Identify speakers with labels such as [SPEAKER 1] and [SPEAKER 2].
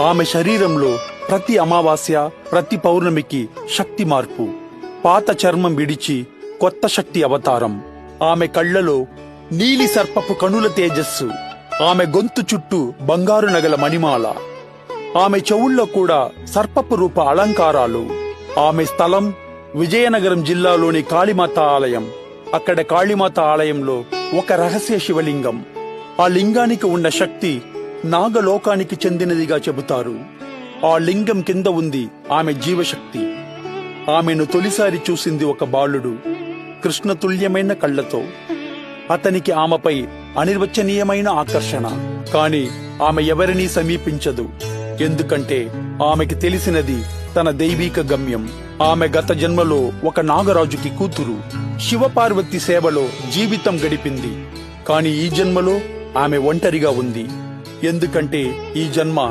[SPEAKER 1] ఆమె శరీరంలో ప్రతి అమావాస్య ప్రతి పౌర్ణమికి శక్తి మార్పు. పాత చర్మం విడిచి కొత్త శక్తి అవతారం. ఆమె కళ్ళలో నీలి సర్పపు కనుల తేజస్సు. ఆమె గొంతు చుట్టూ బంగారు నగల మణిమాల. ఆమె చెవుల్లో కూడా సర్పపు రూప అలంకారాలు. ఆమె స్థలం విజయనగరం జిల్లాలోని కాళీమాత ఆలయం. అక్కడ కాళీమాత ఆలయంలో ఒక రహస్య శివలింగం. ఆ లింగానికి ఉన్న శక్తి నాగలోకానికి చెందినదిగా చెబుతారు. ఆ లింగం కింద ఉంది ఆమె జీవశక్తి. ఆమెను తొలిసారి చూసింది ఒక బాలుడు కృష్ణతుల్యమైన కళ్ళతో. అతనికి ఆమెపై అనిర్వచనీయమైన ఆకర్షణ కాని ఆమె ఎవరినీ సమీపించదు. ఎందుకంటే ఆమెకి తెలిసినది తన దైవీక గమ్యం. ఆమె గత జన్మలో ఒక నాగరాజుకి కూతురు. శివపార్వతి సేవలో జీవితం గడిపింది. కాని ఈ జన్మలో ఆమె ఒంటరిగా ఉంది. ఎందుకంటే ఈ జన్మ